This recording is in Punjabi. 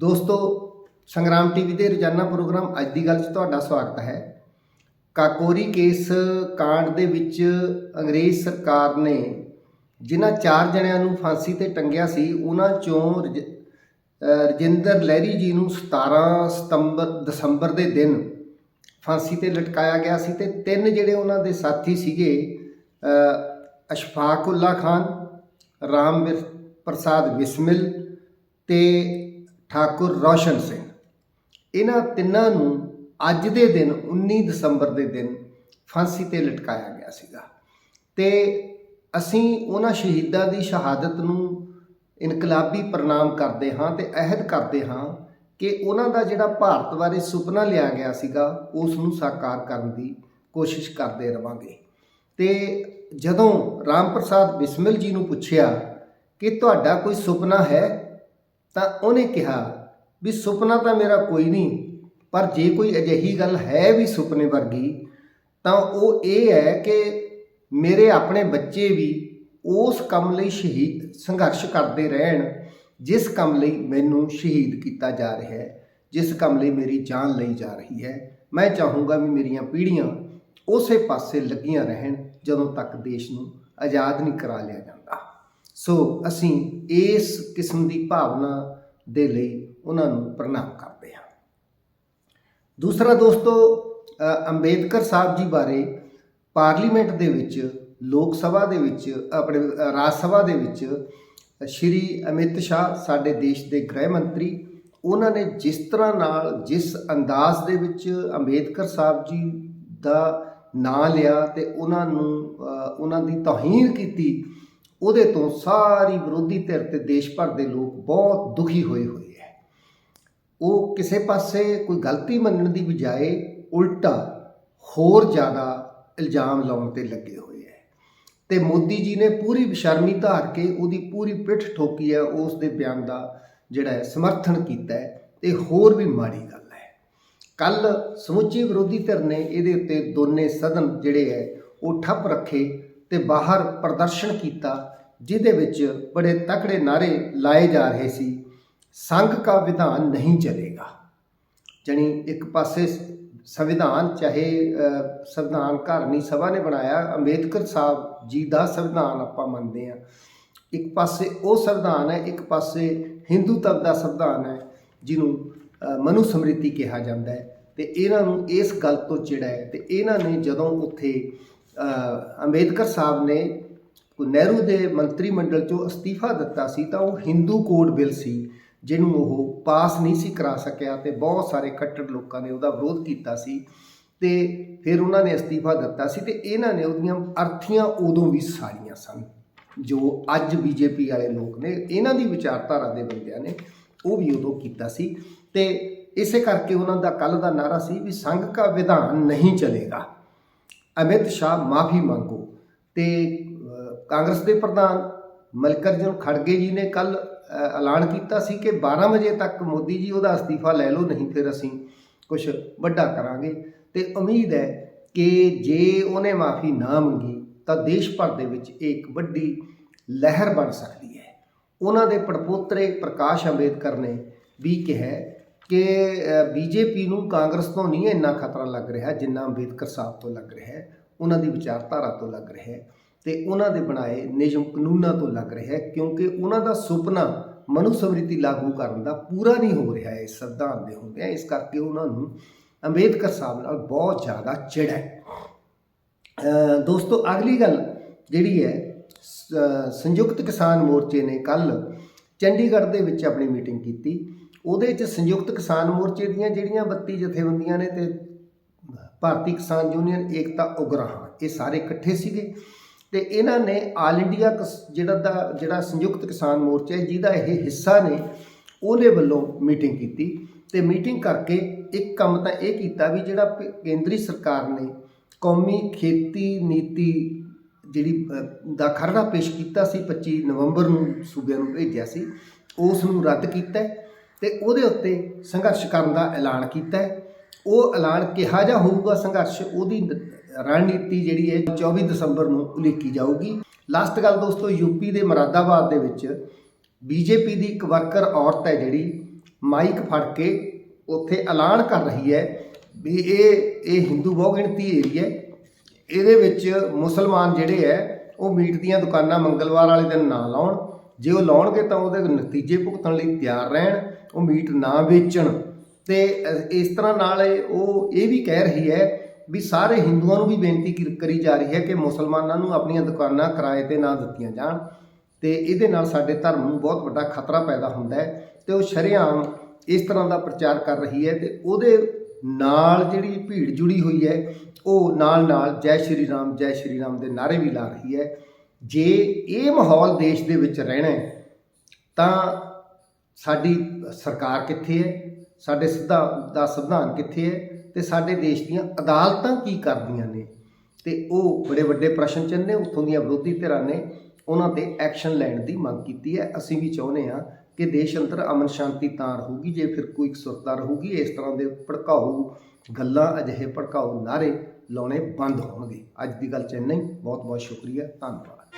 ਦੋਸਤੋ, ਸੰਗਰਾਮ ਟੀਵੀ ਦੇ ਰੋਜ਼ਾਨਾ ਪ੍ਰੋਗਰਾਮ ਅੱਜ ਦੀ ਗੱਲ 'ਚ ਤੁਹਾਡਾ ਸਵਾਗਤ ਹੈ। ਕਾਕੋਰੀ ਕੇਸ ਕਾਂਡ ਦੇ ਵਿੱਚ ਅੰਗਰੇਜ਼ ਸਰਕਾਰ ਨੇ ਜਿਨ੍ਹਾਂ ਚਾਰ ਜਣਿਆਂ ਨੂੰ ਫਾਂਸੀ ਤੇ ਟੰਗਿਆ ਸੀ, ਉਹਨਾਂ ਚੋਂ ਰਜ- ਰਜਿੰਦਰ ਲਹਿਰੀ ਜੀ ਨੂੰ 17 ਸਤੰਬਰ, ਦਸੰਬਰ ਦੇ ਦਿਨ ਫਾਂਸੀ ਤੇ ਲਟਕਾਇਆ ਗਿਆ ਸੀ ਤੇ ਤਿੰਨ ਜਿਹੜੇ ਉਹਨਾਂ ਦੇ ਸਾਥੀ ਸੀਗੇ ਅਹ ਅਸ਼ਫਾਕੁੱਲਾ ਖਾਨ ਰਾਮ ਪ੍ਰਸਾਦ ਬਿਸਮਿਲ ਤੇ ਠਾਕੁਰ ਰੌਸ਼ਨ ਸਿੰਘ। ਇਹਨਾਂ ਤਿੰਨਾਂ ਨੂੰ ਅੱਜ ਦੇ ਦਿਨ 19 ਦਸੰਬਰ ਦੇ ਦਿਨ ਫਾਂਸੀ ਤੇ ਲਟਕਾਇਆ ਗਿਆ ਸੀਗਾ। ਤੇ ਅਸੀਂ ਉਹਨਾਂ ਸ਼ਹੀਦਾਂ ਦੀ ਸ਼ਹਾਦਤ ਨੂੰ ਇਨਕਲਾਬੀ ਪ੍ਰਣਾਮ ਕਰਦੇ ਹਾਂ ਤੇ ਅਹਿਦ ਕਰਦੇ ਹਾਂ ਕਿ ਉਹਨਾਂ ਦਾ ਜਿਹੜਾ ਭਾਰਤ ਬਾਰੇ ਸੁਪਨਾ ਲਿਆ ਗਿਆ ਸੀਗਾ, ਉਸ ਨੂੰ ਸਾਕਾਰ ਕਰਨ ਦੀ ਕੋਸ਼ਿਸ਼ ਕਰਦੇ ਰਵਾਂਗੇ। ਤੇ ਜਦੋਂ ਰਾਮ ਪ੍ਰਸਾਦ ਬਿਸਮਿਲ ਜੀ ਨੂੰ ਪੁੱਛਿਆ ਕਿ ਤੁਹਾਡਾ ਕੋਈ ਸੁਪਨਾ ਹੈ ਤਾਂ ਉਹਨੇ ਕਿਹਾ ਵੀ ਸੁਪਨਾ ਤਾਂ ਮੇਰਾ ਕੋਈ ਨਹੀਂ, ਪਰ ਜੇ ਕੋਈ ਅਜਿਹੀ ਗੱਲ ਹੈ ਵੀ ਸੁਪਨੇ ਵਰਗੀ, ਤਾਂ ਉਹ ਇਹ ਹੈ ਕਿ ਮੇਰੇ ਆਪਣੇ ਬੱਚੇ ਵੀ ਉਸ ਕੰਮ ਲਈ ਸ਼ਹੀਦ, ਸੰਘਰਸ਼ ਕਰਦੇ ਰਹਿਣ, ਜਿਸ ਕੰਮ ਲਈ ਮੈਨੂੰ ਸ਼ਹੀਦ ਕੀਤਾ ਜਾ ਰਿਹਾ ਹੈ, ਜਿਸ ਕੰਮ ਲਈ ਮੇਰੀ ਜਾਨ ਲਈ ਜਾ ਰਹੀ ਹੈ। ਮੈਂ ਚਾਹੂੰਗਾ ਵੀ ਮੇਰੀਆਂ ਪੀੜ੍ਹੀਆਂ ਉਸੇ ਪਾਸੇ ਲੱਗੀਆਂ ਰਹਿਣ, ਜਦੋਂ ਤੱਕ ਦੇਸ਼ ਨੂੰ ਆਜ਼ਾਦ ਨਹੀਂ ਕਰਾ ਲਿਆ ਜਾਂਦਾ। ਸੋ ਅਸੀਂ ਇਸ ਕਿਸਮ ਦੀ ਭਾਵਨਾ ਦੇ ਲਈ ਉਹਨਾਂ ਨੂੰ ਪ੍ਰਣਾਮ ਕਰਦੇ ਹਾਂ। ਦੂਸਰਾ ਦੋਸਤੋ ਅੰਬੇਦਕਰ ਸਾਹਿਬ ਜੀ ਬਾਰੇ ਪਾਰਲੀਮੈਂਟ ਦੇ ਵਿੱਚ, ਲੋਕ ਸਭਾ ਦੇ ਵਿੱਚ, ਆਪਣੇ ਰਾਜ ਸਭਾ ਦੇ ਵਿੱਚ, ਸ਼੍ਰੀ ਅਮਿਤ ਸ਼ਾਹ, ਸਾਡੇ ਦੇਸ਼ ਦੇ ਗ੍ਰਹਿ ਮੰਤਰੀ, ਉਹਨਾਂ ਨੇ ਜਿਸ ਤਰ੍ਹਾਂ ਨਾਲ, ਜਿਸ ਅੰਦਾਜ਼ ਦੇ ਵਿੱਚ ਅੰਬੇਦਕਰ ਸਾਹਿਬ ਜੀ ਦਾ ਨਾਂ ਲਿਆ ਤੇ ਉਹਨਾਂ ਨੂੰ ਉਹਨਾਂ ਦੀ ਤੋਹੀਨ ਕੀਤੀ ਉਹਦੇ ਤੋਂ ਸਾਰੀ ਵਿਰੋਧੀ ਧਿਰ ਤੇ ਦੇਸ਼ ਭਰ ਦੇ ਲੋਕ ਬਹੁਤ ਦੁਖੀ ਹੋਏ ਹੋਏ ਹੈ। ਉਹ ਕਿਸੇ ਪਾਸੇ ਕੋਈ ਗਲਤੀ ਮੰਨਣ ਦੀ ਬਜਾਏ ਉਲਟਾ ਹੋਰ ਜ਼ਿਆਦਾ ਇਲਜ਼ਾਮ ਲਾਉਣ ਤੇ ਲੱਗੇ ਹੋਏ ਹੈ। ਤੇ ਮੋਦੀ ਜੀ ਨੇ ਪੂਰੀ ਬੇਸ਼ਰਮੀ ਧਾਰ ਕੇ ਉਹਦੀ ਪੂਰੀ ਪਿੱਠ ਠੋਕੀ ਹੈ, ਉਸ ਦੇ ਬਿਆਨ ਦਾ ਜਿਹੜਾ ਹੈ ਸਮਰਥਨ ਕੀਤਾ ਹੈ ਤੇ ਹੋਰ ਵੀ ਮਾੜੀ ਗੱਲ ਹੈ। ਕੱਲ ਸਮੁੱਚੀ ਵਿਰੋਧੀ ਧਿਰ ਨੇ ਇਹਦੇ ਉੱਤੇ ਦੋਨੇ ਸਦਨ ਜਿਹੜੇ ਹੈ, ਉਹ ਠੱਪ ਰੱਖੇ ਤੇ ਬਾਹਰ ਪ੍ਰਦਰਸ਼ਨ ਕੀਤਾ ਜਿਹਦੇ ਵਿੱਚ ਬੜੇ ਤਕੜੇ ਨਾਰੇ ਲਾਏ ਜਾ ਰਹੇ ਸੀ ਸੰਘ ਕਾ ਵਿਧਾਨ ਨਹੀਂ ਚਲੇਗਾ। ਜਾਣੀ ਇੱਕ ਪਾਸੇ ਸੰਵਿਧਾਨ ਚਾਹੇ ਸੰਵਿਧਾਨ ਘਰਨੀ ਸਭਾ ਨੇ ਬਣਾਇਆ ਅੰਬੇਦਕਰ ਸਾਹਿਬ ਜੀ ਦਾ ਸੰਵਿਧਾਨ ਆਪਾਂ ਮੰਨਦੇ ਆ ਇੱਕ ਪਾਸੇ ਉਹ ਸੰਵਿਧਾਨ ਹੈ ਇੱਕ ਪਾਸੇ ਹਿੰਦੂਤਵ ਦਾ ਸੰਵਿਧਾਨ ਹੈ ਜਿਹਨੂੰ ਅ, ਮਨੂ ਸਮ੍ਰਿਤੀ ਕਿਹਾ ਜਾਂਦਾ ਹੈ। ਤੇ ਇਹਨਾਂ ਨੂੰ ਇਸ ਗੱਲ ਤੋਂ ਚਿੜਾ ਹੈ। ਤੇ ਇਹਨਾਂ ਨੇ ਜਦੋਂ ਉੱਥੇ ਅੰਬੇਦਕਰ ਸਾਹਿਬ ਨੇ ਨਹਿਰੂ ਦੇ ਮੰਤਰੀ ਮੰਡਲ ਚੋਂ ਅਸਤੀਫਾ ਦਿੱਤਾ ਸੀ ਤਾਂ ਉਹ ਹਿੰਦੂ ਕੋਡ ਬਿੱਲ ਸੀ, ਜਿਹਨੂੰ ਉਹ ਪਾਸ ਨਹੀਂ ਸੀ ਕਰਾ ਸਕਿਆ ਤੇ ਬਹੁਤ ਸਾਰੇ ਕੱਟੜ ਲੋਕਾਂ ਨੇ ਉਹਦਾ ਵਿਰੋਧ ਕੀਤਾ ਸੀ ਤੇ ਫਿਰ ਉਹਨਾਂ ਨੇ ਅਸਤੀਫਾ ਦਿੱਤਾ ਸੀ ਤੇ ਇਹਨਾਂ ਨੇ ਉਹਦੀਆਂ ਅਰਥੀਆਂ ਉਦੋਂ ਵੀ ਸਾਰੀਆਂ ਸਨ, ਜੋ ਅੱਜ ਬੀਜੇਪੀ ਵਾਲੇ ਲੋਕ ਨੇ, ਇਹਨਾਂ ਦੀ ਵਿਚਾਰਧਾਰਾ ਦੇ ਬੰਦਿਆਂ ਨੇ ਉਹ ਵੀ ਉਦੋਂ ਕੀਤਾ ਸੀ ਤੇ ਇਸੇ ਕਰਕੇ ਉਹਨਾਂ ਦਾ ਕੱਲ ਦਾ ਨਾਰਾ ਸੀ ਵੀ ਸੰਘ ਕਾ ਵਿਧਾਨ ਨਹੀਂ ਚਲੇਗਾ। ਅਮਿਤ ਸ਼ਾਹ, ਮਾਫੀ ਮੰਗੋ ਤੇ ਕਾਂਗਰਸ ਦੇ ਪ੍ਰਧਾਨ ਮਲਕਰਜਨ ਖੜਗੇ ਜੀ ਨੇ ਕੱਲ ਐਲਾਨ ਕੀਤਾ ਸੀ ਕਿ 12 ਵਜੇ ਤੱਕ ਮੋਦੀ ਜੀ ਉਹਦਾ ਅਸਤੀਫਾ ਲੈ ਲਓ, ਨਹੀਂ ਫਿਰ ਅਸੀਂ ਕੁਝ ਵੱਡਾ ਕਰਾਂਗੇ। ਤੇ ਉਮੀਦ ਹੈ ਕਿ ਜੇ ਉਹਨੇ ਮਾਫੀ ਨਾ ਮੰਗੀ, ਤਾਂ ਦੇਸ਼ ਭਰ ਦੇ ਵਿੱਚ ਇਹ ਇੱਕ ਵੱਡੀ ਲਹਿਰ ਬਣ ਸਕਦੀ ਹੈ। ਉਹਨਾਂ ਦੇ ਪੜਪੋਤਰੇ ਪ੍ਰਕਾਸ਼ ਅੰਬੇਦਕਰ ਨੇ ਵੀ ਕਿਹਾ ਕਿ ਬੀਜੇਪੀ ਨੂੰ ਕਾਂਗਰਸ ਤੋਂ ਨਹੀਂ ਇੰਨਾ ਖਤਰਾ ਲੱਗ ਰਿਹਾ ਜਿੰਨਾ ਅੰਬੇਦਕਰ ਸਾਹਿਬ ਤੋਂ ਲੱਗ ਰਿਹਾ ਹੈ। ਉਹਨਾਂ ਦੀ ਵਿਚਾਰਧਾਰਾ ਤੋਂ ਲੱਗ ਰਿਹਾ ਹੈ। ਤੇ ਉਹਨਾਂ ਦੇ ਬਣਾਏ ਨਿਯਮ ਕਾਨੂੰਨਾਂ ਤੋਂ ਲੱਗ ਰਿਹਾ ਹੈ, ਕਿਉਂਕਿ ਉਹਨਾਂ ਦਾ ਸੁਪਨਾ ਮਨੂ ਸਮ੍ਰਿਤੀ ਲਾਗੂ ਕਰਨ ਦਾ ਪੂਰਾ ਨਹੀਂ ਹੋ ਰਿਹਾ ਹੈ ਇਸ ਸੰਵਿਧਾਨ ਦੇ ਹੁੰਦਿਆਂ ਇਸ ਕਰਕੇ ਉਹਨਾਂ ਨੂੰ ਅੰਬੇਦਕਰ ਸਾਹਿਬ ਨਾਲ ਬਹੁਤ ਜ਼ਿਆਦਾ ਚਿੜ ਹੈ। ਦੋਸਤੋ, ਅਗਲੀ ਗੱਲ ਜਿਹੜੀ ਹੈ ਸੰਯੁਕਤ ਕਿਸਾਨ ਮੋਰਚੇ ਨੇ ਕੱਲ ਚੰਡੀਗੜ੍ਹ ਦੇ ਵਿੱਚ ਆਪਣੀ ਮੀਟਿੰਗ ਕੀਤੀ। ਉਹਦੇ ਵਿੱਚ ਸੰਯੁਕਤ ਕਿਸਾਨ ਮੋਰਚੇ ਦੀਆਂ ਜਿਹੜੀਆਂ 32 ਜਥੇਬੰਦੀਆਂ ਨੇ ਤੇ ਭਾਰਤੀ ਕਿਸਾਨ ਯੂਨੀਅਨ, ਏਕਤਾ ਉਗਰਾਹਾਂ, ਇਹ ਸਾਰੇ ਇਕੱਠੇ ਸੀਗੇ। ਤੇ ਇਹਨਾਂ ਨੇ ਆਲ ਇੰਡੀਆ ਕਿਸ- ਜਿਹੜਾ ਦਾ, ਜਿਹੜਾ ਸੰਯੁਕਤ ਕਿਸਾਨ ਮੋਰਚਾ ਹੈ, ਜਿਹਦਾ ਇਹ ਹਿੱਸਾ ਨੇ, ਉਹਦੇ ਵੱਲੋਂ ਮੀਟਿੰਗ ਕੀਤੀ। ਤੇ ਮੀਟਿੰਗ ਕਰਕੇ ਇੱਕ ਕੰਮ ਤਾਂ ਇਹ ਕੀਤਾ ਵੀ ਜਿਹੜਾ ਪ- ਕੇਂਦਰੀ ਸਰਕਾਰ ਨੇ ਕੌਮੀ ਖੇਤੀ ਨੀਤੀ ਜਿਹੜੀ ਦਾ ਖਰੜਾ ਪੇਸ਼ ਕੀਤਾ ਸੀ 25 ਨਵੰਬਰ ਨੂੰ ਸੂਬਿਆਂ ਨੂੰ ਭੇਜਿਆ ਸੀ, ਉਸ ਨੂੰ ਰੱਦ ਕੀਤਾ ਹੈ ਤੇ ਉਹਦੇ ਉੱਤੇ ਸੰਘਰਸ਼ ਕਰਨ ਦਾ ਐਲਾਨ ਕੀਤਾ ਉਹ ਐਲਾਨ ਕਿਹਾ ਜਾ ਹੋਊਗਾ ਸੰਘਰਸ਼, ਉਹਦੀ ਰਣਨੀਤੀ ਜਿਹੜੀ ਹੈ 24 ਦਸੰਬਰ ਨੂੰ ਉਲੀਕੀ ਜਾਊਗੀ। ਲਾਸਟ ਗੱਲ ਦੋਸਤੋ ਯੂਪੀ ਦੇ ਮਰਾਦਾਬਾਦ ਦੇ ਵਿੱਚ ਬੀਜੇਪੀ ਦੀ ਇੱਕ ਵਰਕਰ ਔਰਤ ਹੈ ਜਿਹੜੀ, ਮਾਈਕ ਫੜ ਕੇ ਉੱਥੇ ਐਲਾਨ ਕਰ ਰਹੀ ਹੈ ਵੀ ਇਹ ਇਹ ਹਿੰਦੂ ਬਹੁਗਿਣਤੀ ਏਰੀਆ ਇਹਦੇ ਵਿੱਚ ਮੁਸਲਮਾਨ ਜਿਹੜੇ ਹੈ, ਉਹ ਮੀਟ ਦੀਆਂ ਦੁਕਾਨਾਂ ਮੰਗਲਵਾਰ ਵਾਲੇ ਦਿਨ ਨਾ ਲਾਉਣ। ਜੇ ਉਹ ਲਾਉਣਗੇ ਤਾਂ ਉਹਦੇ ਨਤੀਜੇ ਭੁਗਤਣ ਲਈ ਤਿਆਰ ਰਹਿਣ, ਉਹ ਮੀਟ ਨਾ ਵੇਚਣ। ਤੇ ਇਸ ਤਰ੍ਹਾਂ ਨਾਲ ਉਹ ਇਹ ਵੀ ਕਹਿ ਰਹੀ ਹੈ ਵੀ ਸਾਰੇ ਹਿੰਦੂਆਂ ਨੂੰ ਵੀ ਬੇਨਤੀ ਕੀ- ਕਰੀ ਜਾ ਰਹੀ ਹੈ ਕਿ ਮੁਸਲਮਾਨਾਂ ਨੂੰ ਆਪਣੀਆਂ ਦੁਕਾਨਾਂ ਕਿਰਾਏ ਤੇ ਨਾ ਦਿੱਤੀਆਂ ਜਾਣ ਤੇ ਇਹਦੇ ਨਾਲ ਸਾਡੇ ਧਰਮ ਨੂੰ ਬਹੁਤ ਵੱਡਾ ਖਤਰਾ ਪੈਦਾ ਹੁੰਦਾ ਹੈ ਤੇ ਉਹ ਸ਼ਰੇਆਮ ਇਸ ਤਰ੍ਹਾਂ ਦਾ ਪ੍ਰਚਾਰ ਕਰ ਰਹੀ ਹੈ ਤੇ ਉਹਦੇ ਨਾਲ ਜਿਹੜੀ ਭੀੜ ਜੁੜੀ ਹੋਈ ਹੈ, ਉਹ ਨਾਲ ਨਾਲ ਜੈ ਸ਼੍ਰੀ ਰਾਮ, ਜੈ ਸ਼੍ਰੀ ਰਾਮ ਦੇ ਨਾਰੇ ਵੀ ਲਾ ਰਹੀ ਹੈ। ਜੇ ਇਹ ਮਾਹੌਲ ਦੇਸ਼ ਦੇ ਵਿੱਚ ਰਹਿਣਾ ਹੈ, ਤਾਂ ਸਾਡੀ ਸਰਕਾਰ ਕਿੱਥੇ ਹੈ? ਸਾਡੇ ਸਿੱਧਾ ਦਾ ਸੰਵਿਧਾਨ ਕਿੱਥੇ ਹੈ ਤੇ ਸਾਡੇ ਦੇਸ਼ ਦੀਆਂ ਅਦਾਲਤਾਂ ਕੀ ਕਰਦੀਆਂ ਨੇ? ਤੇ ਉਹ ਬੜੇ ਵੱਡੇ ਪ੍ਰਸ਼ਨ ਚਿੰਨ੍ਹ ਨੇ, ਉੱਥੋਂ ਦੀਆਂ ਵਿਰੋਧੀ ਧਿਰਾਂ ਨੇ ਉਹਨਾਂ ਤੇ ਐਕਸ਼ਨ ਲੈਣ ਦੀ ਮੰਗ ਕੀਤੀ ਹੈ। ਅਸੀਂ ਵੀ ਚਾਹੁੰਦੇ ਹਾਂ ਕਿ ਦੇਸ਼ ਅੰਦਰ ਅਮਨ ਸ਼ਾਂਤੀ ਤਾਂ ਰਹੂਗੀ, ਜੇ ਫਿਰ ਕੋਈ ਸੁਰਤਾ ਰਹੂਗੀ, ਇਸ ਤਰ੍ਹਾਂ ਦੇ ਭੜਕਾਊ ਗੱਲਾਂ ਅਜਿਹੇ ਭੜਕਾਊ ਨਾਰੇ ਲਾਉਣੇ ਬੰਦ ਹੋਣਗੇ। ਅੱਜ ਦੀ ਗੱਲ ਚ ਬਹੁਤ ਬਹੁਤ ਸ਼ੁਕਰੀਆ। ਧੰਨਵਾਦ।